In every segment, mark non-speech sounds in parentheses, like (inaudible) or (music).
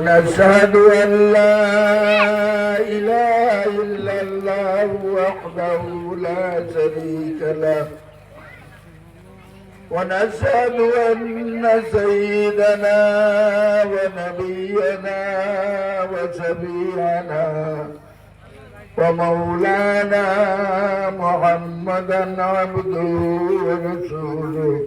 نشهد أن لا إله إلا الله وحده لا شريك له. ونشهد أن سيدنا ونبينا وشفيعنا ومولانا محمدا عبده ورسوله.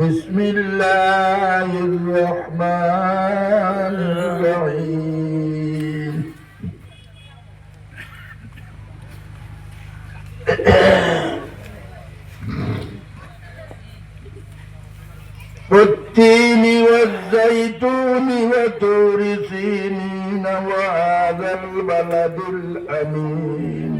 بسم الله الرحمن الرحيم. والتين والزيتون وتور سينين وهذا البلد الأمين.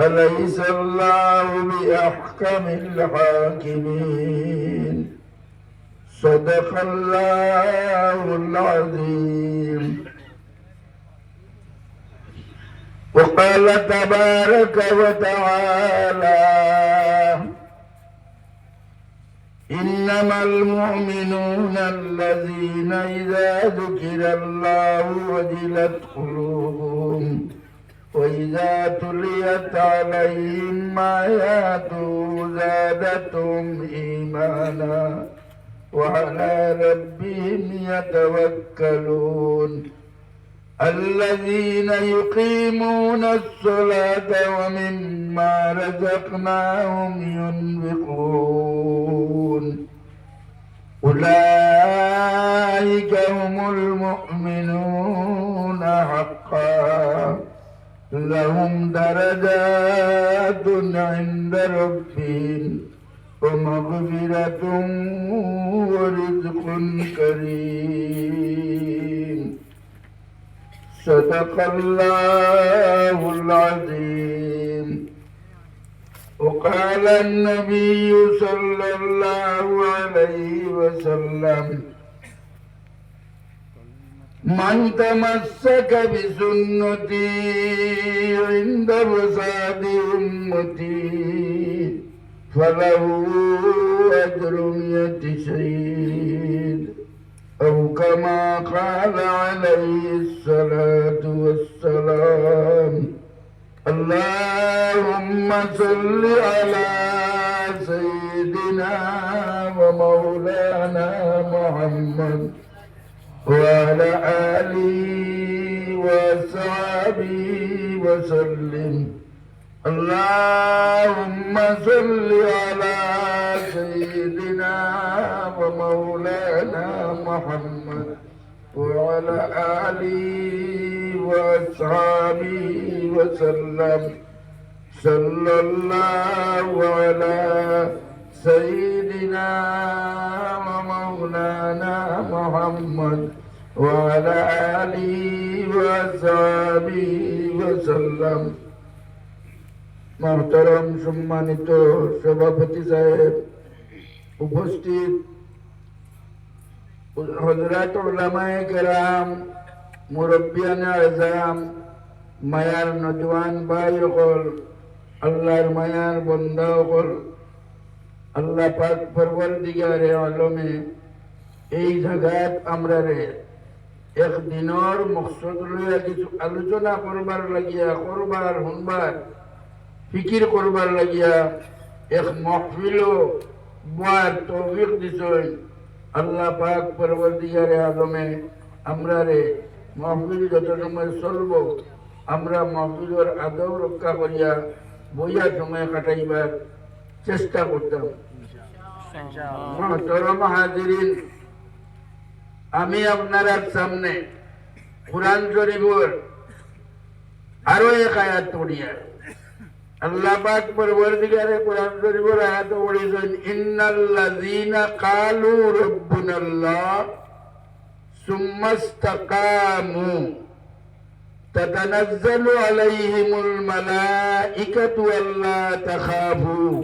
أليس الله بأحكم الحاكمين. صدق الله العظيم. وقال تبارك وتعالى إنما المؤمنون الذين إذا ذكر الله وجلت قلوبهم وإذا تليت عليهم آياته زادتهم إيمانا وعلى ربهم يتوكلون الذين يقيمون الصلاة ومما رزقناهم ينفقون أولئك هم المؤمنون حقا لهم درجات عند ربهم ومغفرة ورزق كريم. صدق الله العظيم. وقال النبي صلى الله عليه وسلم من تمسك بسنتي عند فساد أمتي فله أجر مئة شهيد أو كما قال عليه الصلاة والسلام اللهم صل على سيدنا ومولانا محمد وعلى آله وصحبه وسلم. اللهم صل على سيدنا ومولانا محمد وعلى آله وأصحابه وسلم. صلى الله على سيدنا ومولانا محمد وعلى آله وأصحابه وسلم মহতরম সম্মানিত সভাপতি সাহেব উপস্থিত হজরত উলামায়ে কেরাম মুরব্বিয়ান আজম মায়ার নজওয়ান ভাই সকল আল্লাহর মায়ার বন্ধা সকল আল্লাহ পাক পরবর দিগারে আলমে এই জায়গাত আমরা রে একদিনের মকসদ লইয়া কিছু আলোচনা করবার লাগিয়া, করবার, শুনবার, ফিকির করবার লাগিয়া এক মহফিল বার তৌফিক দিছই আল্লাহ পাক পরবর্তীকারে আলমে আমরা রে মহফিল যত সময় চলব, আমরা মহফিলের আদৌ রক্ষা করিয়া বইয়া সময় কাটাইবার চেষ্টা করতাম মহতরম হাজিরিন আমি আপনার সামনে কোরআন শরীফের আরো এক আয়াত পড়িয়া আল্লাহ পাক পরবর্তীকারে কোরআন শরীফের আয়াত পড়িয়েছেন ইন্নাল্লাযীনা কালু রাব্বুনাল্লাহ সুম্মা ইসতাকামু تتنزل عليهم الملائكة ألا تخافوا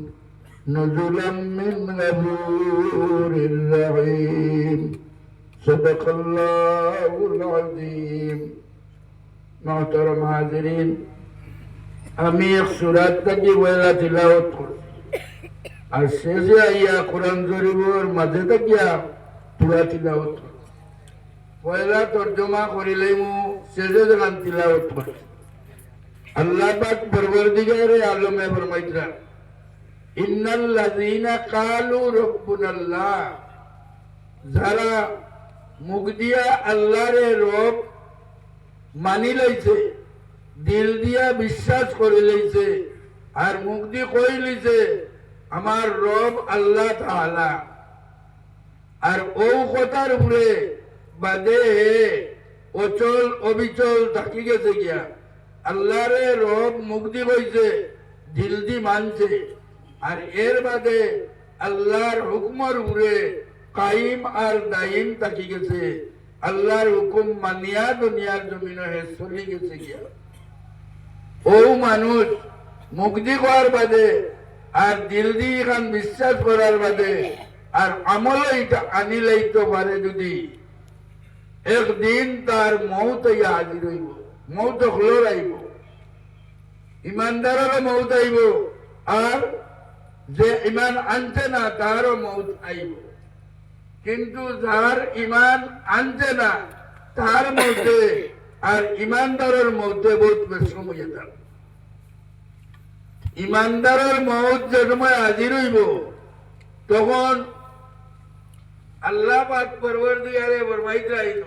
نزلا من غفور رحيم صدق الله العظيم محترم حاضرين আমি এক সুরাত থেকে বইলা তিলাওয়াত করছি আর শেষে আইয়া কোরআন শরীফের মাঝে থাকিয়া পুরা তিলাওয়াত করছি পয়লা তর্জমা করিলেই মু শেষে যখন তিলাওয়াত করছি আল্লাহ পাক পরবর্তীকারে আলমে ফরমাইতরা ইন্নাল্লাযীনা কালু রাব্বুনাল্লাহ যারা মুখ দিয়া আল্লাহরে রব মানি লইছে, দিল দিয়া বিশ্বাস করে লইছে, আর মুখ দিয়ে কই লইছে, আমার রব আল্লাহ তাআলা। আর ও কথার উপরে বাদে অচল অবিচল থাকি গেছে গিয়া। আল্লাহরে রব মুখ দিয়ে কইছে, দিল দি মানছে। আর এর বাদে আল্লাহর হুকুমর উপরে কাইম আর দাইম থাকি গেছে। আল্লাহর হুকুম মানিয়া দুনিয়ার জমিনে চলি গেছে গিয়া। ও মানুষ মুক্তি করার বাদে আর দিল দিয়ে বিশ্বাস করার বাদে আর আমল এটা আনিলেই তো পারে যদি একদিন তার মৌত ইয়া হাজির হইব, মৌত হলো আইব ইমানদারেরও মৌত আইব আর যে ইমান আনছে না তারও মৌত আইব। কিন্তু যার ইমান আনছে না তার মধ্যে আর ইমানদারের মধ্যে বহুত সময় থাকে ইমানদারের মৌত যে সময় হাজির হইব, তখন আল্লাহ পাক পরবর্তীকারে ফরমাইতে আইন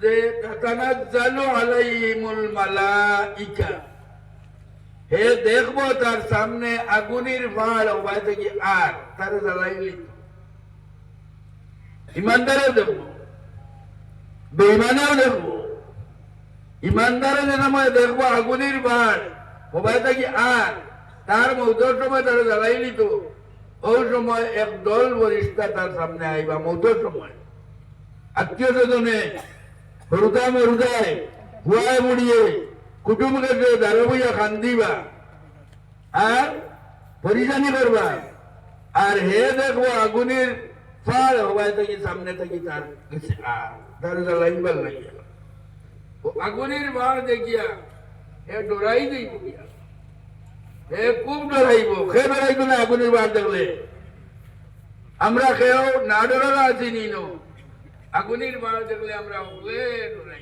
যে তাতানাজ্জালু আলাইহিমুল মালাইকা হে দেখব তার সামনে আগুনের ভাড় ওবাই থেকে আর, তার দেখব বেইমানেও দেখব ইমানদারে যে সময় দেখব আগুনের ভাড় ওবাই থেকে আর, তার সময় তারা জ্বালাইলি তো ওই সময় এক দল বরিষ্ঠা তার সামনে আইবা, মৌতর সময়। আত্মীয় স্বজনে হরুদা মরুদায় হুয়ায় কুটুম কাছে দাঁড়ো বইয়া কান্দিবা আর পরিচানি করবা। আর হে দেখব আগুনের ফাল হবাই থেকে, সামনে থেকে তার তার জ্বালাইবার লাগিয়া আগুনের বার দেখিয়া হে ডরাই দিই হে খুব ডরাইব? খে ডরাইব না আগুনের বার দেখলে? আমরা কেউ না ডরারা আছি, নিনো। আগুনের বার দেখলে আমরা ওগুলো ডরাই।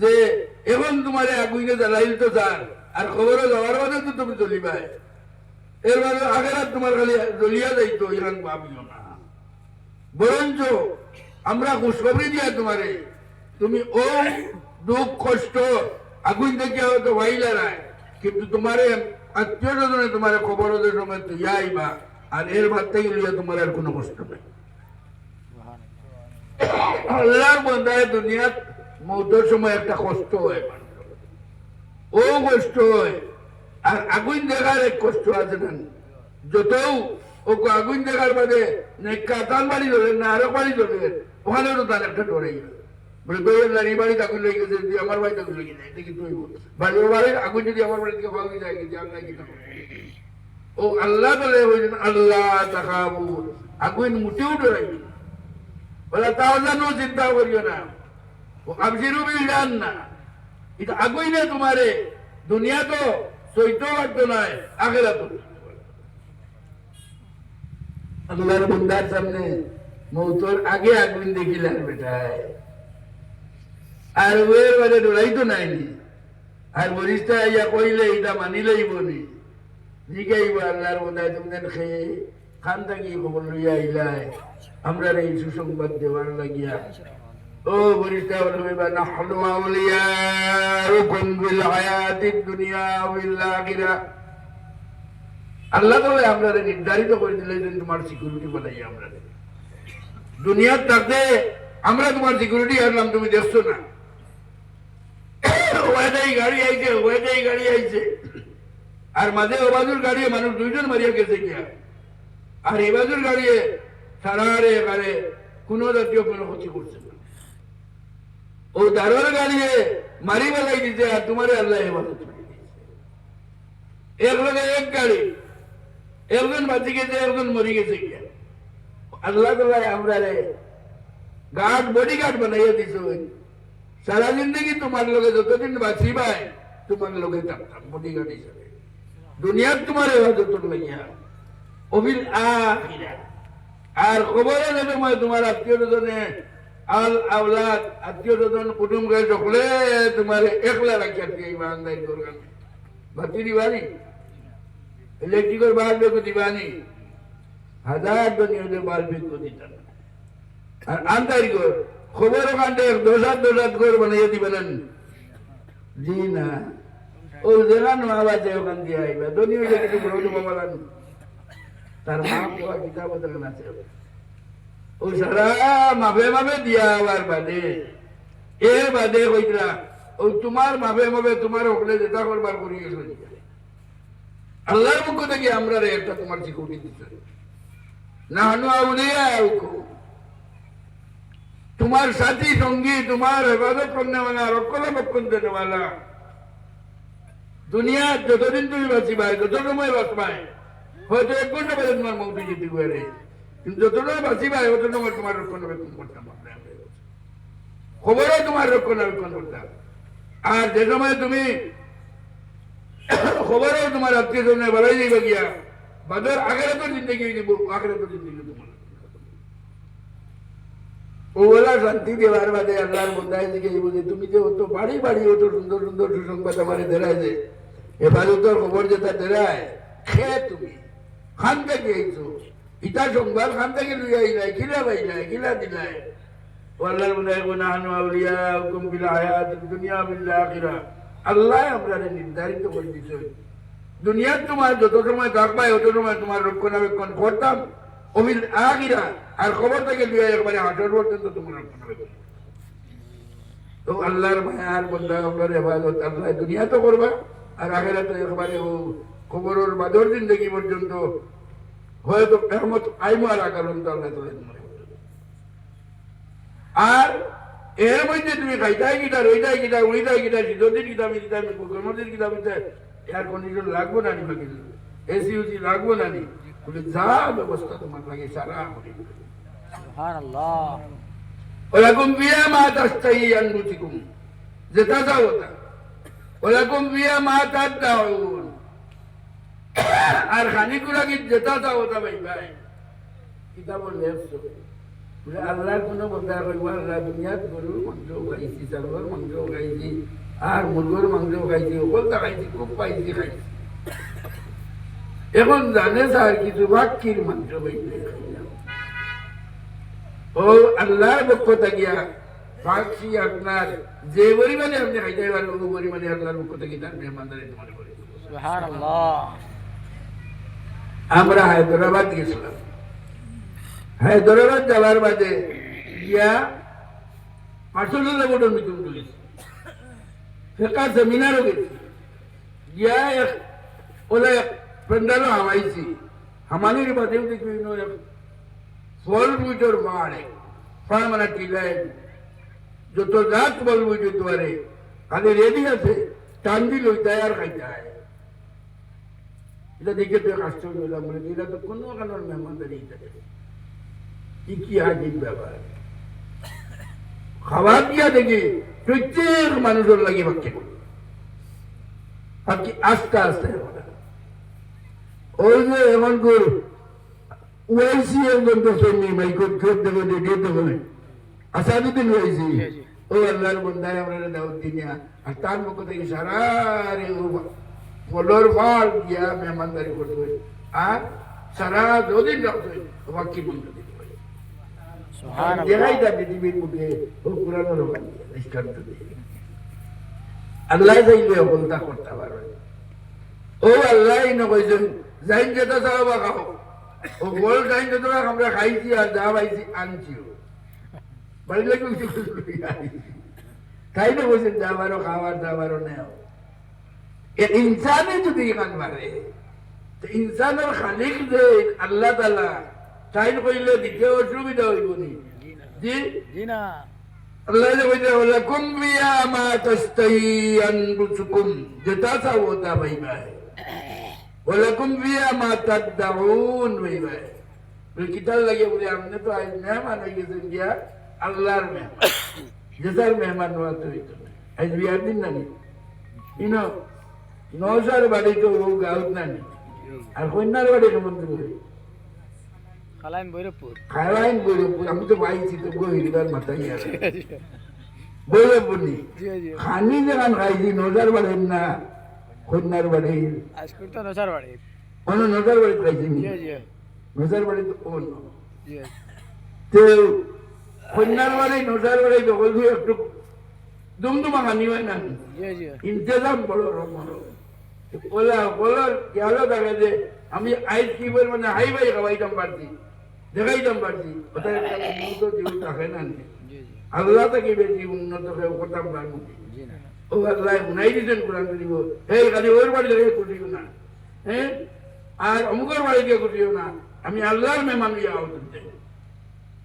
যে, এখন তোমার আগুনে জ্বালাইল তো স্যার আর খবরও যাওয়ার বাদে তো তুমি চলিবাই এর বাদে আগের তোমার খালি জ্বলিয়া যাইতো ইরান ভাবিও না। বরঞ্চ আমরা খুশখবরি দিয়া তোমারে, তুমি ও দুঃখ কষ্ট আগুন থেকে হয়তো ভাইলা নাই, কিন্তু তোমারে আত্মীয় স্বজনে তোমার খবর ওদের সময় তো আইবা আর এর ভাত থেকে লিয়া তোমার আর কোনো কষ্ট নেই। আল্লাহর বন্ধায় দুনিয়াত মৌতের সময় একটা কষ্ট হয় ও কষ্ট হয়। আর আগুন দেখার এক কষ্ট আছে না যত ও আগুন দেখার বাদে নেকা তান বাড়ি ধরেন না আরও বাড়ি ধরেন ওখানেও তার একটা ডরে গেল। বাড়ি লেগে গেছে, যদি আমার লেগে যায় বাড়ি আগুন যদি আমার বাড়ি যায় আল্লাহ ও আল্লাহ আল্লাহ আগুন মুটেও ডরাই বলে জানো চিন্তা করিও না। না না আল্লাহর সামনে মৌতর আগে আগুন বেটায়। আর ওয়ের বারে নাইনি। আর বরিষ্টা ইয়া কইলে এটা মানিলেই বনি জিগাইব আল্লাহর বন্দায় তোমাদের খেয়ে খান থাকি খবর লইয়া আইলাই। আমরা এই সুসংবাদ দেওয়ার লাগিয়া ও আখিরাহ আল্লাহ তাআলা আমরা নির্ধারিত করে দিলে যে তোমার সিকিউরিটি বানাই আমরা। দুনিয়ার থাকতে আমরা তোমার সিকিউরিটি তুমি দেখছ না। আর মাঝে ওবাজুর মানুষ দুইজন মারিয়া গেছে গিয়া। আর এবাজুর গাড়ি সারারে এবারে কোনো জাতীয় কোনো ক্ষতি করছে না। মারি বেলাই দিতে আর তোমারে আল্লাহ হেফাজত এক গাড়ি একজন বাঁচি গেছে একজন মরি গেছে আল্লাহ তাল্লাহ আমরা রে গার্ড বডি গার্ড বানাইয়া দিছ সারা জিন্দগি তোমার লগে যতদিন বাঁচিবাই তোমার লগে থাকতাম বডি গার্ড হিসাবে দুনিয়ার তোমার হেফাজত লাগিয়া আখিরা আর খবরে তোমার আত্মীয় স্বজনে আল আওলাদ, আত্মীয় স্বজন কুটুম সকলে তোমার একলা রাখিয়া দিয়ে ইমানদারি করবেন বাতি দিবানি ইলেকট্রিকের বার বেকু দিবানি হাজার জন ওদের বার বেকু দিতাম আর আন্দারি কর খবর হাত দশ হাত করে বানাইয়া দিবেন জি না। ও যেখান আওয়াজ ওখান দিয়ে আইবা। হইলে কিছু বড় বাবা তার মা কিতাব আছে। মাফে মাফে দিয়া বাদে। বাদে তোমার মাফে মাফে তোমার ওখানে যেটা করবার করি দিতে না হানু আউলিয়া তোমার সাথী সঙ্গী, তোমার দুনিয়া যতদিন তুমি বাঁচিবাই যত সময় বাঁচবাই, হয়তো এক ঘণ্টা বাদে তোমার যেতে পারে। তোমার রক্ষণাবেক্ষণ আমরা। খবরও তোমার রক্ষণাবেক্ষণ করতাম। আর যে সময় তুমি খবরও তোমার আত্মীয় স্বজনে যাইবা গিয়া, বাদর তো জিন্দগি তো জিন্দগি তোমার। শান্তি দেওয়ার বাদে আল্লাহর বন্ধায় দিকে বলে, তুমি যে অত বাড়ি বাড়ি, অত সুন্দর সুন্দর সুসংবাদ আমার দেরায় যে এবারে তোর খবর যেটা দেরায় খেয়ে তুমি, খান থেকে আইছো ইটা সংবাদ খান থেকে দিলাই আল্লাহর বন্ধায় গুনা হানু আউলিয়া হুকুম বিল হায়াত দুনিয়া আখিরা। আল্লাহ নির্ধারিত করে দিছে। দুনিয়ার তোমার যত সময় থাকবাই, অত সময় তোমার রক্ষণাবেক্ষণ করতাম। অমিল আখিরা, আর খবর থেকে লুই একবারে হাঁটর পর্যন্ত তোমার রক্ষণাবেক্ষণ তো আল্লাহর মায়ার বন্ধা আপনার হেফাজত, আল্লাহ দুনিয়া তো করবা, আর আগের তো একবারে খবরের বাদর জিন্দগি পর্যন্ত হয়তো মেহমত আইমার আকারণ আর এর মধ্যে তুমি এয়ার কন্ডিশন লাগবো না নি এসি উসি লাগবো না নি? যা ব্যবস্থা তোমার লাগে সারা হয়ে বিয়া মা তাস্তাই আনবুতিকুম যেটা যাও ওলাকুম বিয়া মা তাদাউন আর খানিকুরা কি যেটা চাও ওটা ভাই ভাই কিতাব লেখছো আল্লাহ এখন জানে কিছু খাইলাম ও আল্লাহর পক্ষ থাকিয়া পাখি আপনার যে পরিমাণে আপনি খাইতে পারেন ও পরিমাণে আল্লাহর পক্ষ থেকে তার দিবো। Subhanallah. আমরা হায়দ্রাবাদ গেছিলাম। হায়দ্রাবাদ যাওয়ার বাদে গিয়া পাঁচশো জন মিটিং তুলেছি ফেকা সেমিনারও গেছি। গিয়া এক ওলা এক পেন্ডালো হামাইছি। হামানির বাদেও দেখবি নো এক ফল বুইটোর মারে ফল মানে টিলায় যত রাত বল বুইটো দুয়ারে খালি রেডি আছে টান্ডি লই তৈয়ার খাইতে হয়। এটা দেখে তো আশ্চর্য হলাম বলে এটা তো কোনো কারণ মেহমানদারি থাকে কি কি আজীব ব্যাপার। খাবার দিয়া দেখি প্রত্যেক মানুষের লাগে বাক্য বাকি আস্তে আস্তে ওই যে এমন কর ওয়াইসি একজন তো শুনি ভাই কোন খেত দেবো রেডিও দেবো আসাদুদ্দিন ওয়াইসি ও আল্লাহর বন্ধায় আমরা দাউদ দিনিয়া আর তার পক্ষ থেকে সারা রে ও ফলর ফল দিয়া মেহমানদারি করতে হয় আর সারা যদিন রাখতে হয় বন্ধ দিতে হয় পৃথিবীর ও পুরানো রোগান দৃষ্টান্ত আল্লাহ করতে পারবে। ও আল্লাহ নকইছেন যাইন যেটা চাও বা খাও ও বল যাইন আমরা খাইছি আর যা পাইছি আনছিও। বাড়ি লাগে তাই না বলছেন যা বারো খাওয়ার যা বারো এ ইনসানে যদি পারে তো ইনসানের খালিক যে আল্লাহ তালা তাই কইলে দিতে অসুবিধা হইব নি। জি? জি না। আল্লাহ যে কইতে ওয়ালাকুম ফিয়া মা তাস্তাহি আনফুসুকুম যেটা চাও ওটা পাইবা ওয়ালাকুম ফিয়া মা তাদউন পাইবা কিতাল লাগে বলে আমনে তো আজ মেহমান হয়ে গেছেন গিয়া আল্লাহর মেহমান। (coughs) যেসার মেহমান হওয়া তো হইতো আজ বিয়ার দিন না ইনো? নৌসার বাড়ি তো ও গাউত না নি আর কন্যার বাড়ি কেমন করে খালাইন বৈরবপুর। আমি তো পাইছি তো বহিরিবার মাথায় বৈরবপুর নি। খানি যেখান খাইছি নজার বাড়ির না কন্যার বাড়ি আজকুর তো নসার বাড়ি অন্য নজার বাড়ি খাইছি নি? জি জি। নজার বাড়ি তো অন্য তো কন্যার বাড়ি নজার বাড়ি দখল দিয়ে একটু দুমদুমা খানি হয় না ইন্তজাম বড় রকম। বলা বলার গেল দেখা যে আমি আইস কি বল মানে হাই ভাই খাওয়াইতাম পারছি দেখাইতাম পারছি। ওটা একটা উন্নত জীবন থাকে না জি জি আল্লাহ থেকে বেশি উন্নত কেউ করতাম পারব জি না। ও আল্লাহ উনাই দিতেন কোরআন দিব এই খালি ওর বাড়ি থেকে কুটিও না। হ্যাঁ আর অমুকের বাড়ি কুটিও না। আমি আল্লাহর মেহমান ইয়া হতে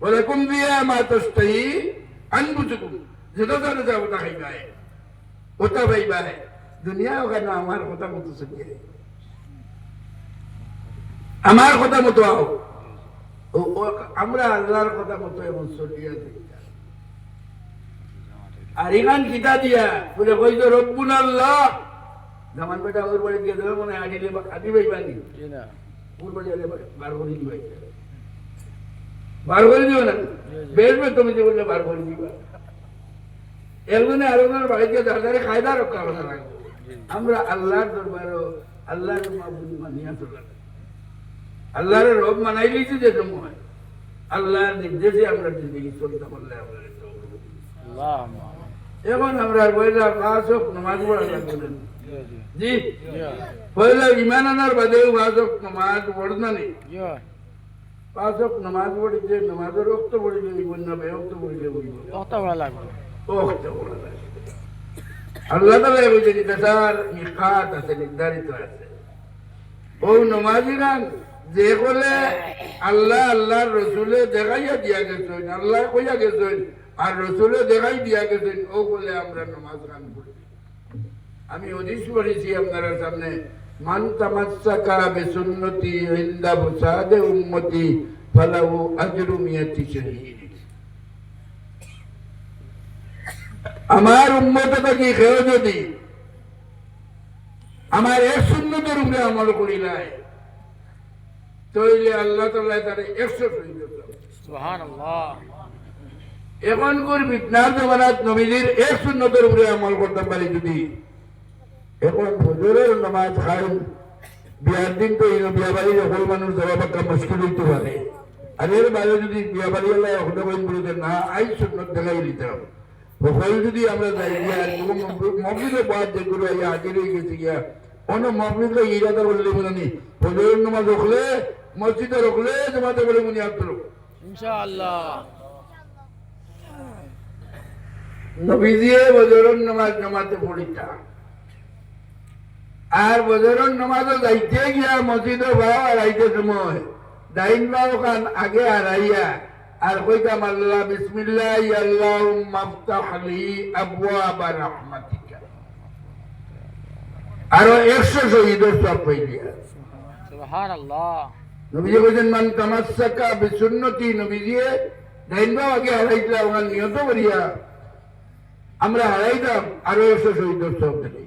বলে কুম দিয়া মা তস্তাই আনবুচুকুম যেটা তাহলে যা ওটা খাইবা ওটা পাইবা দুনিয়া ওখানে আমার কথা মতো চলিয়ে আমার কথা মতো আও। আমরা আল্লাহর কথা মতো এমন চলিয়ে আর ইমান কিতা দিয়া? বলে কইতো রব্বুল আল্লাহ। জামান বেটা ওর বাড়ি গিয়ে দেবে মনে আডিলে আদি ভাই বানি ওর বাড়ি আলে বার করে দিবাই বার করে দিও না? বেরবে তুমি যে বললে বার করে দিবা। একজনে আরেকজনের বাড়ি গিয়ে দাঁড়ারে কায়দা রক্ষা করা লাগবে। আমরা আল্লাহর দরবারও আল্লাহর মাহবুব মানিয়া চলা আল্লাহর রব মানাই লিছি যে সময় আল্লাহর নির্দেশে আমরা জিন্দগি চলতে পারলে আমরা আল্লাহ এখন আমরা পয়লা পাঁচ হোক নমাজ পড়া লাগবে জি পয়লা ইমান আনার বাদেও পাঁচ হোক নমাজ পড়না নেই। পাঁচ হোক নমাজ পড়িছে নমাজের রক্ত পড়িলে না বেহক্ত পড়িলে বড় লাগবে। রক্ত পড়া লাগে। আল্লাহ তালা যে তার মিকাত আছে, নির্ধারিত আছে। ও নমাজিরা যে বলে, আল্লাহ, আল্লাহর রসুলে দেখাইয়া দিয়া গেছেন, আল্লাহ কইয়া গেছেন, আর রসুলে দেখাই দিয়া গেছেন, ও বলে আমরা নমাজ গান করি। আমি হদিস পড়েছি আপনারা সামনে, মান তামাচ্চাকা বেসুন্নতি ইন্দা বুসাদে উম্মতি, ফালাহু আজরু মিয়াতি শহীদ। আমার উন্মত থাকি খেয়ে যদি আমার এক সুন্নতের উপরে আমল করিলাই তইলে আল্লাহ তাল্লাহ তার একশো এখন কর বিটনার জমানাত নবীজির এক সুন্নতের উপরে আমল করতে পারি যদি? এখন ফজরের নামাজ খাই বিয়ার দিন তো এই বিয়া বাড়ি সকল মানুষ যাওয়া পাত্রা মুশকিল হইতে পারে। আর এর বাইরে যদি বিয়া বাড়ি হলে হতে না আই সুন্নত দেখাই দিতে হবে। যদি আমরা যাই গিয়া মসজিদে বাদ যে করে ইয়া হাজির হয়ে গেছি গিয়া অন্য মসজিদে ইরাদা বললে মনে ফজরের নামাজ রখলে মসজিদে রখলে জমাতে বলে মনে আসতো ইনশাআল্লাহ। নবীজিয়ে বজরন নামাজ নামাতে পড়িতা আর বজরন নামাজও যাইতে গিয়া মসজিদও ভাও আর আইতে সময়। ডাইন বাও খান আগে হারাইয়া আর কইতাম আল্লাহ বিসমিল্লাহ আল্লাহ মাফতাহ লি আবওয়াবা রাহমাতিকা। আরও একশো শহীদের সব পাইলিয়া সুবহান আল্লাহ নবীজি কইছেন মান তামাসসাকা বিসুন্নতি নবীজিয়ে ডাইন বাও আগে হারাইছিলাম ওখান নিয়ত করিয়া আমরা হারাইতাম আরও একশো শহীদের সব পেলে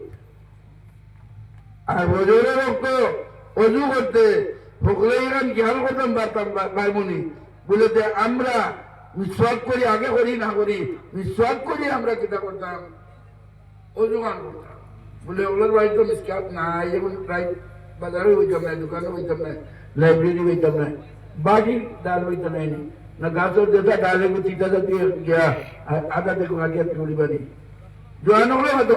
আর বজরের রক্ত অজু করতে ফকলে ইরান খেয়াল করতাম পারতাম ভাইমনি বলে আমরা মিসওয়াক করি, আগে করি, না করি মিসওয়াক করি আমরা কিতা করতাম? গান করতাম। বলে ওগুলোর বাড়ি তো মিসকাত নাই, এখন প্রায় বাজারে হইতাম না, দোকানে হইতাম না, লাইব্রেরি হইতাম না বাড়ি ডাল হইতাম না না গাছের যেটা ডালে তিতা জাতীয় গিয়া আদা দেখুন আগে করি বাড়ি। জোয়ান হলে হয়তো।